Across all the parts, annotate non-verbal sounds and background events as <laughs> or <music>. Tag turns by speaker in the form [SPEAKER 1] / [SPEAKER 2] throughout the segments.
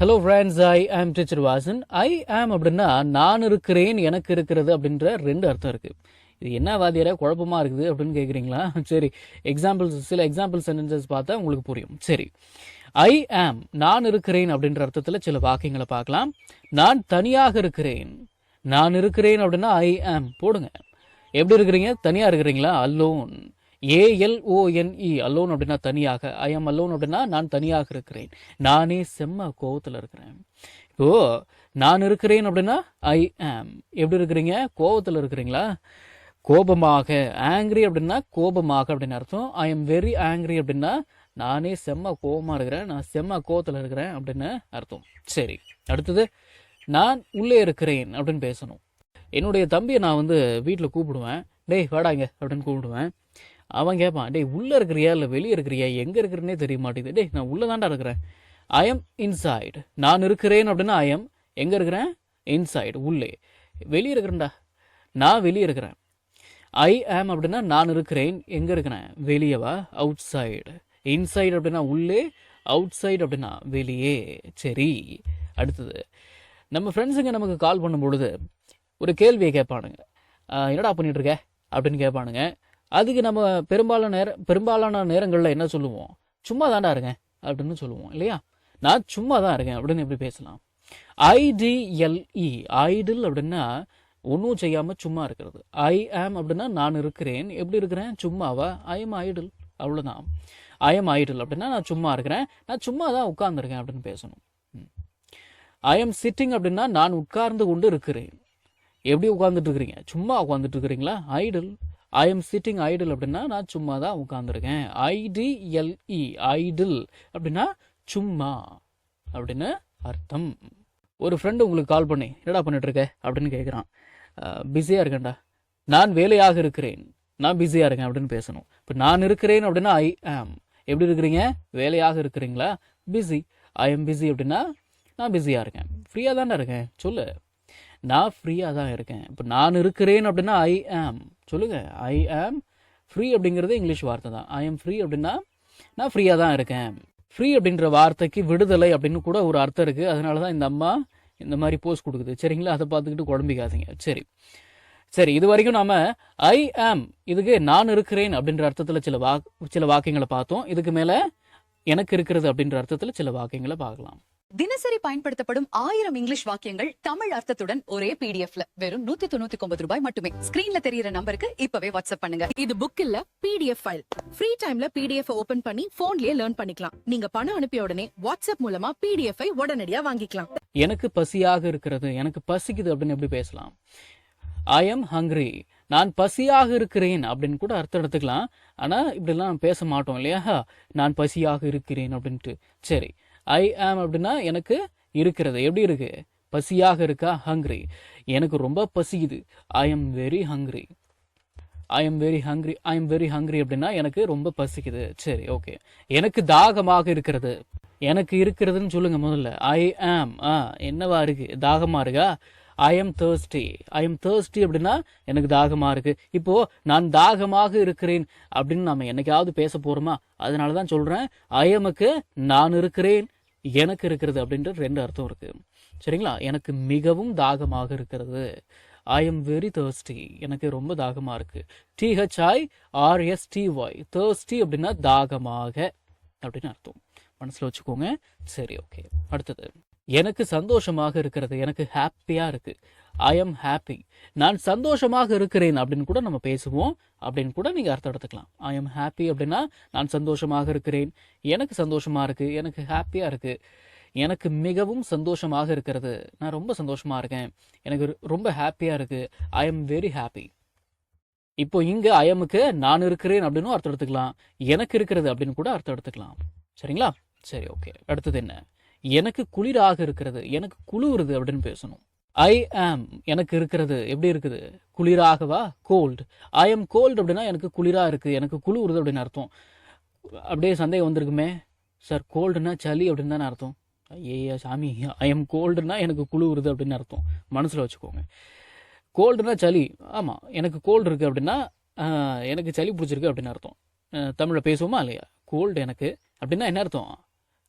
[SPEAKER 1] Hello friends I ஆம் teacher Vasan ஐ ஆம் அப்படின்னா நான் இருக்கிறேன் எனக்கு இருக்கிறது அப்படின்ற ரெண்டு அர்த்தம் இருக்கு. இது என்ன வாதியார குழப்பமா இருக்குது அப்படின்னு கேட்குறீங்களா சரி எக்ஸாம்பிள்ஸ் சில எக்ஸாம்பிள் சென்டென்சஸ் பார்த்தா உங்களுக்கு புரியும். சரி ஐ ஆம் நான் இருக்கிறேன் அப்படின்ற அர்த்தத்தில் சில வாக்கியங்களை பார்க்கலாம். நான் தனியாக இருக்கிறேன். நான் இருக்கிறேன் அப்படின்னா ஐ ஆம் போடுங்க. எப்படி இருக்கிறீங்க? தனியாக இருக்கிறீங்களா? அல்லோன் ஏஎல்ஓஎன்இ அல்லோன் அப்படின்னா தனியாக. ஐ ஆம் அல்லோன் அப்படின்னா நான் தனியாக இருக்கிறேன். நானே செம்ம கோவத்தில் இருக்கிறேன். இப்போ நான் இருக்கிறேன் அப்படின்னா ஐ ஆம் எப்படி இருக்கிறீங்க? கோவத்தில் இருக்கிறீங்களா? கோபமாக. ஆங்கிரி அப்படின்னா கோபமாக அப்படின்னு அர்த்தம். ஐ எம் வெரி ஆங்கிரி அப்படின்னா நானே செம்ம கோபமாக இருக்கிறேன். நான் செம்ம கோவத்தில் இருக்கிறேன் அப்படின்னு அர்த்தம். சரி அடுத்தது நான் உள்ளே இருக்கிறேன் அப்படின்னு பேசணும். என்னுடைய தம்பியை நான் வந்து வீட்டில் கூப்பிடுவேன். டேய் வாடாங்க அப்படின்னு கூப்பிடுவேன். அவன் கேட்பான் டேய் உள்ளே இருக்கிறியா இல்லை வெளியே இருக்கிறியா? எங்கே இருக்கிறனே தெரிய மாட்டேங்குது டேய் நான் உள்ளே தாண்டா இருக்கிறேன். ஐ எம் இன்சைடு நான் இருக்கிறேன் அப்படின்னா ஐ எம் எங்கே இருக்கிறேன்? இன்சைடு உள்ளே. வெளியே இருக்கிறேன்டா. நான் வெளியே இருக்கிறேன். ஐ ஆம் அப்படின்னா நான் இருக்கிறேன். எங்கே இருக்கிறேன்? வெளியவா அவுட் சைடு இன்சைடு அப்படின்னா உள்ளே. அவுட் சைடு அப்படின்னா வெளியே. சரி. அடுத்தது. நம்ம ஃப்ரெண்ட்ஸுங்க நமக்கு கால் பண்ணும் பொழுது ஒரு கேள்வியை கேட்பானுங்க. என்னடா பண்ணிகிட்ருக்க அப்படின்னு கேட்பானுங்க. அதுக்கு நம்ம பெரும்பாலான நேரம் பெரும்பாலான நேரங்களில் என்ன சொல்லுவோம்? சும்மா தாண்டா இருக்கேன் அப்படின்னு சொல்லுவோம் இல்லையா? நான் சும்மா தான் இருக்கேன் அப்படின்னு எப்படி பேசலாம்? ஐடிஎல்இ ஐடில் அப்படின்னா ஒன்றும் செய்யாமல் சும்மா இருக்கிறது. ஐ ஆம் அப்படின்னா நான் இருக்கிறேன். எப்படி இருக்கிறேன்? சும்மாவா? ஐ எம் ஐடில் அவ்வளோதான் ஐ எம் ஐடில் அப்படின்னா நான் சும்மா இருக்கிறேன். நான் சும்மா தான் உட்கார்ந்துருக்கேன் அப்படின்னு பேசணும். ஐ எம் சிட்டிங் அப்படின்னா நான் உட்கார்ந்து கொண்டு இருக்கிறேன். எப்படி உட்காந்துட்டு இருக்கிறீங்க? சும்மா உட்காந்துட்டு இருக்கிறீங்களா? Idle I am sitting idle அப்படின்னா நான் சும்மா தான் உட்காந்துருக்கேன் ஐடிஎல்இ ஐடில் அப்படின்னா சும்மா அப்படின்னு அர்த்தம். ஒரு ஃப்ரெண்டு உங்களுக்கு கால் பண்ணி என்னடா பண்ணிட்டு இருக்க அப்படின்னு கேட்குறான் பிஸியாக இருக்கேன்டா. நான் வேலையாக இருக்கிறேன். நான் பிஸியாக இருக்கேன் அப்படின்னு பேசணும். இப்போ நான் இருக்கிறேன் அப்படின்னா ஐ ஆம் எப்படி இருக்கிறீங்க? வேலையாக இருக்கிறீங்களா? பிஸி ஐ எம் பிஸி அப்படின்னா நான் பிஸியாக இருக்கேன். ஃப்ரீயாக தானே இருக்கேன்? சொல்லு. நான் ஃப்ரீயாக தான் இருக்கேன். இப்போ நான் இருக்கிறேன் அப்படின்னா ஐ ஆம் சொல்லுங்க. ஐ ஆம் ஃப்ரீ அப்படிங்கிறது இங்கிலீஷ் வார்த்தை தான். ஐ ஆம் ஃப்ரீ அப்படின்னா நான் ஃப்ரீயாக தான் இருக்கேன். ஃப்ரீ அப்படின்ற வார்த்தைக்கு விடுதலை அப்படின்னு கூட ஒரு அர்த்தம் இருக்குது அதனால தான் இந்த அம்மா இந்த மாதிரி போஸ்ட் கொடுக்குது. சரிங்களா? அதை பார்த்துக்கிட்டு குழம்பிக்காதீங்க. சரி. சரி இது வரைக்கும் நாம ஐ ஆம் இதுக்கு நான் இருக்கிறேன் அப்படின்ற அர்த்தத்தில் சில வா சில வாக்கியங்களை பார்த்தோம். இதுக்கு மேலே எனக்கு இருக்கிறது அப்படின்ற அர்த்தத்தில் சில வாக்கியங்களை பார்க்கலாம்.
[SPEAKER 2] தினசரி பயன்படுத்தப்படும் ஆயிரம் இங்கிலீஷ் வாக்கியங்கள் தமிழ் அர்த்தத்துடன் ஒரே பிடிஎஃப்ல வெறும் நூத்தி தொண்ணூத்தி ஒன்பது ரூபாய் மட்டுமே. ஸ்கிரீன்ல தெரியற நம்பருக்கு இப்பவே வாட்ஸ்அப் பண்ணுங்க.
[SPEAKER 3] இது புக் இல்ல பிடிஎஃப் ஃபைல் ஃப்ரீ டைம்ல பிடிஎஃப் ஓபன் பண்ணி போன்லயே லேர்ன் பண்ணிக்கலாம். நீங்க பணம் அனுப்பிய உடனே வாட்ஸ்அப் மூலமா பிடிஎஃப் ஐ உடனடியா வாங்கிக்கலாம்.
[SPEAKER 1] எனக்கு பசியாக இருக்கிறது எனக்கு பசிக்குது அப்படின்னு எப்படி பேசலாம்? ஐ எம் ஹங்க்ரி நான் பசியாக இருக்கிறேன் அப்படின்னு கூட அர்த்தம் எடுத்துக்கலாம். ஆனால் இப்படிலாம் பேச மாட்டோம் இல்லையா? நான் பசியாக இருக்கிறேன் அப்படின்ட்டு. சரி. ஐ ஆம் அப்படின்னா எனக்கு இருக்கிறது. எப்படி இருக்கு? பசியாக இருக்கா? ஹங்க்ரி எனக்கு ரொம்ப பசிக்குது. I am very hungry I am very hungry I am very hungry அப்படின்னா எனக்கு ரொம்ப பசிக்குது. சரி ஓகே எனக்கு தாகமாக இருக்கிறது. எனக்கு இருக்கிறதுன்னு சொல்லுங்க முதல்ல. ஐ ஆம் ஆ என்னவா இருக்கு? தாகமா இருக்கா? I am thirsty I am thirsty அப்படின்னா எனக்கு தாகமா இருக்கு. இப்போ நான் தாகமாக இருக்கிறேன் அப்படின்னு நம்ம என்னைக்காவது பேச போறோமா? அதனால தான் சொல்றேன் ஐ எமுக்கு நான் இருக்கிறேன். எனக்கு இருக்கிறது அப்படின்ற ரெண்டு அர்த்தம் இருக்கு. சரிங்களா? எனக்கு மிகவும் தாகமாக இருக்கிறது. ஐ எம் வெரி தேர்ஸ்டி எனக்கு ரொம்ப தாகமா இருக்கு. டிஹெச்ஐ ஆர்எஸ்டிஒய் தேர்ஸ்டி அப்படின்னா தாகமாக அப்படின்னு அர்த்தம். மனசுல வச்சுக்கோங்க. சரி ஓகே அடுத்தது. எனக்கு சந்தோஷமாக இருக்கிறது. எனக்கு ஹாப்பியா இருக்கு. ஐ எம் ஹாப்பி நான் சந்தோஷமாக இருக்கிறேன் அப்படின்னு கூட நம்ம பேசுவோம். அப்படின்னு கூட நீங்கள் அர்த்தம் எடுத்துக்கலாம். ஐ எம் ஹாப்பி அப்படின்னா நான் சந்தோஷமாக இருக்கிறேன். எனக்கு சந்தோஷமாக இருக்குது எனக்கு ஹாப்பியாக இருக்குது எனக்கு மிகவும் சந்தோஷமாக இருக்கிறது. நான் ரொம்ப சந்தோஷமாக இருக்கேன். எனக்கு ரொம்ப ஹாப்பியாக இருக்குது ஐ எம் வெரி ஹாப்பி இப்போ இங்கே ஐஎம்க்கு நான் இருக்கிறேன் அப்படின்னு அர்த்தம் எடுத்துக்கலாம். எனக்கு இருக்கிறது அப்படின்னு கூட அர்த்தம் எடுத்துக்கலாம். சரிங்களா? சரி ஓகே அடுத்தது என்ன? எனக்கு குளிராக இருக்கிறது. எனக்கு குளிருது அப்படின்னு பேசணும். ஐ ஆம் எனக்கு இருக்கிறது. எப்படி இருக்குது? குளிராகவா? கோல்டு ஐ ஆம் கோல்டு அப்படின்னா எனக்கு குளிராக இருக்குது எனக்கு குளிருது அப்படின்னு அர்த்தம். அப்படியே சந்தேகம் வந்திருக்குமே. சார் கோல்டுனா சளி அப்படின்னு தானே அர்த்தம். ஐயா சாமி. ஐ எம் கோல்டுனா எனக்கு குளிருது அப்படின்னு அர்த்தம். மனசில் வச்சுக்கோங்க. கோல்டுனா சளி. ஆமாம் எனக்கு கோல்டு இருக்குது அப்படின்னா எனக்கு சளி பிடிச்சிருக்கு அப்படின்னு அர்த்தம். தமிழில் பேசுவோமா இல்லையா? கோல்டு எனக்கு அப்படின்னா என்ன அர்த்தம்?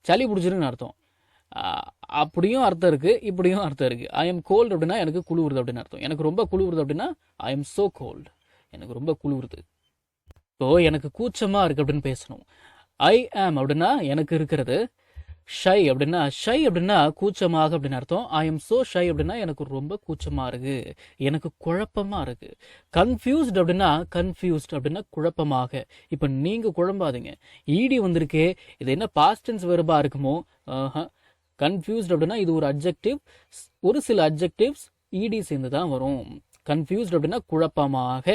[SPEAKER 1] சளி பிடிச்சிருக்குன்னு அர்த்தம். அப்படியும் அர்த்தம் இருக்கு இப்படியும் அர்த்தம் இருக்கு. ஐ எம் கோல்டு அப்படின்னா எனக்கு குளிருது அப்படின்னு அர்த்தம். எனக்கு ரொம்ப குளிருது அப்படின்னா ஐ எம் சோ கோல்டு எனக்கு ரொம்ப குளிருது. இப்போ எனக்கு கூச்சமா இருக்கு அப்படின்னு பேசணும். ஐ ஆம் அப்படின்னா எனக்கு இருக்கிறது. ஷை அப்படின்னா ஷை அப்படின்னா கூச்சமாக அப்படின்னு அர்த்தம். ஐ எம் சோ ஷை அப்படின்னா எனக்கு ரொம்ப கூச்சமா இருக்கு. எனக்கு குழப்பமா இருக்கு. கன்ஃபியூஸ்ட் அப்படின்னா கன்ஃபியூஸ்ட் அப்படின்னா குழப்பமாக. இப்போ நீங்க குழம்பாதீங்க. ஈடி வந்திருக்கே. இது என்ன பாஸ்டன்ஸ் வெறுபாக இருக்குமோ? கன்ஃபியூஸ்ட் அப்படின்னா இது ஒரு அப்ஜெக்டிவ் ஒரு சில அப்ஜெக்டிவ்ஸ் இடி சேர்ந்து தான் வரும். கன்ஃபியூஸ்ட் அப்படின்னா குழப்பமாக.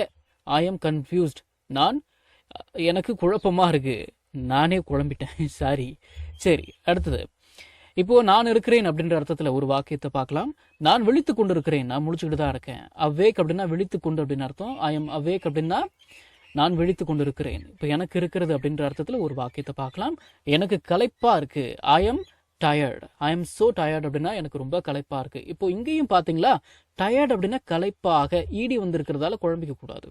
[SPEAKER 1] ஐ எம் கன்ஃபியூஸ்ட் நான் எனக்கு குழப்பமாக இருக்கு. நானே குழம்பிட்டேன். <laughs> சாரி சரி அடுத்தது. இப்போ நான் இருக்கிறேன் அப்படின்ற அர்த்தத்தில் ஒரு வாக்கியத்தை பார்க்கலாம். நான் விழித்து கொண்டு இருக்கிறேன் நான் முடிச்சுக்கிட்டு தான் இருக்கேன். அவேக் அப்படின்னா விழித்து கொண்டு அப்படின்னு அர்த்தம். ஐ எம் அவ்வேக் அப்படின்னா நான் விழித்து கொண்டு இருக்கிறேன் இப்போ எனக்கு இருக்கிறது அப்படின்ற அர்த்தத்தில் ஒரு வாக்கியத்தை பார்க்கலாம். எனக்கு களைப்பாக இருக்குது I am tired I am so tired அப்படின்னா எனக்கு ரொம்ப களைப்பா இருக்கு. இப்போ இங்கேயும் பாத்தீங்களா? டயர்ட் அப்படின்னா களைப்பாக ஈடி வந்திருக்கிறதால குழம்பிக்க கூடாது.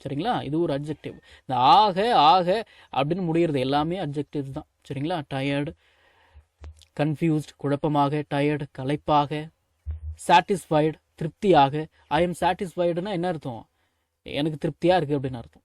[SPEAKER 1] சரிங்களா? இது ஒரு அப்ஜெக்டிவ் இந்த ஆக ஆக அப்படின்னு முடியறது எல்லாமே அப்ஜெக்டிவ்ஸ் தான். சரிங்களா? டயர்டு கன்ஃபியூஸ்ட் குழப்பமாக டயர்டு களைப்பாக சாட்டிஸ்ஃபைடு திருப்தியாக. ஐ எம் சாட்டிஸ்ஃபைடுனா என்ன அர்த்தம்? எனக்கு திருப்தியாக இருக்குது அப்படின்னு அர்த்தம்.